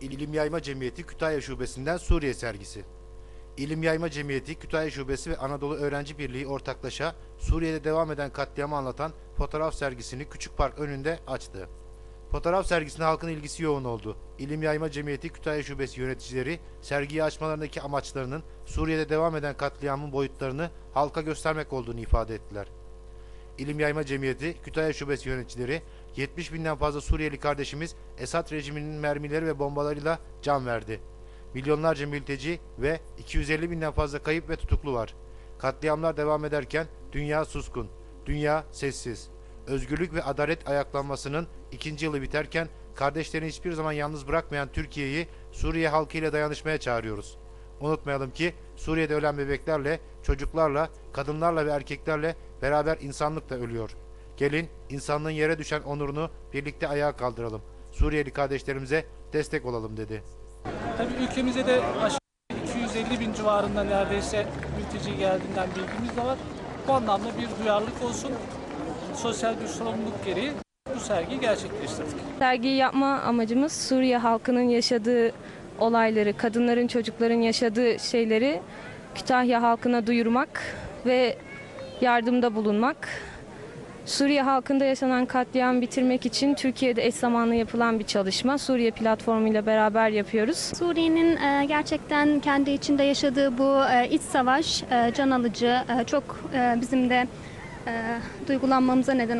İlim Yayma Cemiyeti Kütahya Şubesi'nden Suriye sergisi. İlim Yayma Cemiyeti Kütahya Şubesi ve Anadolu Öğrenci Birliği ortaklaşa Suriye'de devam eden katliamı anlatan fotoğraf sergisini Küçük Park önünde açtı. Fotoğraf sergisine halkın ilgisi yoğun oldu. İlim Yayma Cemiyeti Kütahya Şubesi yöneticileri sergiyi açmalarındaki amaçlarının Suriye'de devam eden katliamın boyutlarını halka göstermek olduğunu ifade ettiler. İlim Yayma Cemiyeti Kütahya Şubesi yöneticileri 70 binden fazla Suriyeli kardeşimiz Esad rejiminin mermileri ve bombalarıyla can verdi. Milyonlarca mülteci ve 250 binden fazla kayıp ve tutuklu var. Katliamlar devam ederken dünya suskun, dünya sessiz. Özgürlük ve adalet ayaklanmasının ikinci yılı biterken kardeşlerini hiçbir zaman yalnız bırakmayan Türkiye'yi Suriye halkıyla dayanışmaya çağırıyoruz. Unutmayalım ki Suriye'de ölen bebeklerle, çocuklarla, kadınlarla ve erkeklerle beraber insanlık da ölüyor. Gelin insanlığın yere düşen onurunu birlikte ayağa kaldıralım. Suriyeli kardeşlerimize destek olalım dedi. Tabii ülkemize de aşağı 250 bin civarında neredeyse mülteci geldiğinden bilgimiz de var. Bu anlamda bir duyarlılık olsun. Sosyal bir sorumluluk gereği bu sergiyi gerçekleştirdik. Sergiyi yapma amacımız Suriye halkının yaşadığı olayları, kadınların, çocukların yaşadığı şeyleri Kütahya halkına duyurmak ve yardımda bulunmak. Suriye halkında yaşanan katliam bitirmek için Türkiye'de eş zamanlı yapılan bir çalışma. Suriye platformu ile beraber yapıyoruz. Suriye'nin e, gerçekten kendi içinde yaşadığı bu e, iç savaş e, can alıcı, e, çok e, bizim de duygulanmamıza neden